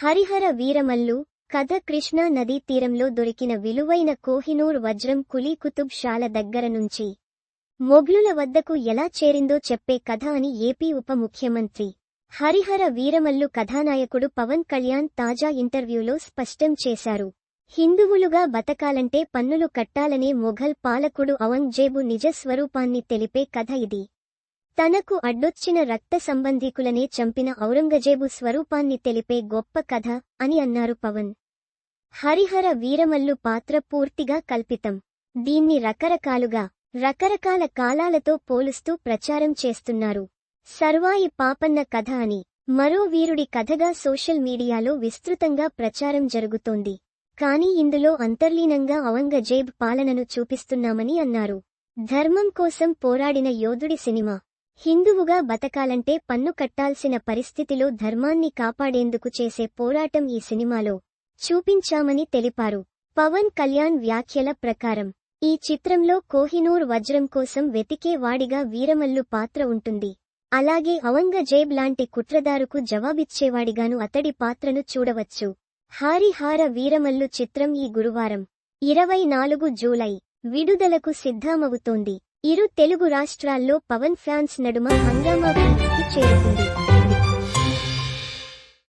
హరిహర వీరమల్లు కథ కృష్ణా నదీ తీరంలో దొరికిన విలువైన కోహినూర్ వజ్రం కులీ కుతుబ్ షాల దగ్గర నుంచి. మొఘలుల వద్దకు ఎలా చేరిందో చెప్పే కథ అని ఏపీ ఉప ముఖ్యమంత్రి. హరిహర వీరమల్లు కథానాయకుడు పవన్ కళ్యాణ్ తాజా ఇంటర్వ్యూలో స్పష్టం చేశారు. హిందువులుగా బతకాలంటే పన్నులు కట్టాలనే మొఘల్ పాలకుడు ఔరంగజేబు నిజ స్వరూపాన్ని తెలిపే కథ ఇది. తనకు అడ్డొచ్చిన రక్త సంబంధీకులనే చంపిన ఔరంగజేబు స్వరూపాన్ని తెలిపే గొప్ప కథ అని అన్నారు పవన్. హరిహర వీరమల్లు పాత్ర పూర్తిగా కల్పితం. దీన్ని రకరకాలుగా రకరకాల కాలాలతో పోలుస్తూ ప్రచారం చేస్తున్నారు. సర్వాయి పాపన్న కథ అని మరో వీరుడి కథగా సోషల్ మీడియాలో విస్తృతంగా ప్రచారం జరుగుతోంది. కానీ ఇందులో అంతర్లీనంగా ఔరంగజేబ్ పాలనను చూపిస్తున్నామని అన్నారు. ధర్మం కోసం పోరాడిన యోధుడి సినిమా. హిందువుగా బతకాలంటే పన్ను కట్టాల్సిన పరిస్థితిలో ధర్మాన్ని కాపాడేందుకు చేసే పోరాటం ఈ సినిమాలో చూపించామని తెలిపారు. పవన్ కళ్యాణ్ వ్యాఖ్యల ప్రకారం ఈ చిత్రంలో కోహినూర్ వజ్రం కోసం వెతికే వాడిగా వీరమల్లు పాత్ర ఉంటుంది. అలాగే ఔరంగజేబ్ లాంటి కుట్రదారుకు జవాబిచ్చేవాడిగాను అతడి పాత్రను చూడవచ్చు. హారిహార వీరమల్లు చిత్రం ఈ గురువారం ఇరవై నాలుగు జూలై విడుదలకు సిద్ధమవుతోంది. ఇరు తెలుగు రాష్ట్రాల్లో పవన్ ఫ్యాన్స్ నడుమ హంగామా పీక్కి చేరుకుంది.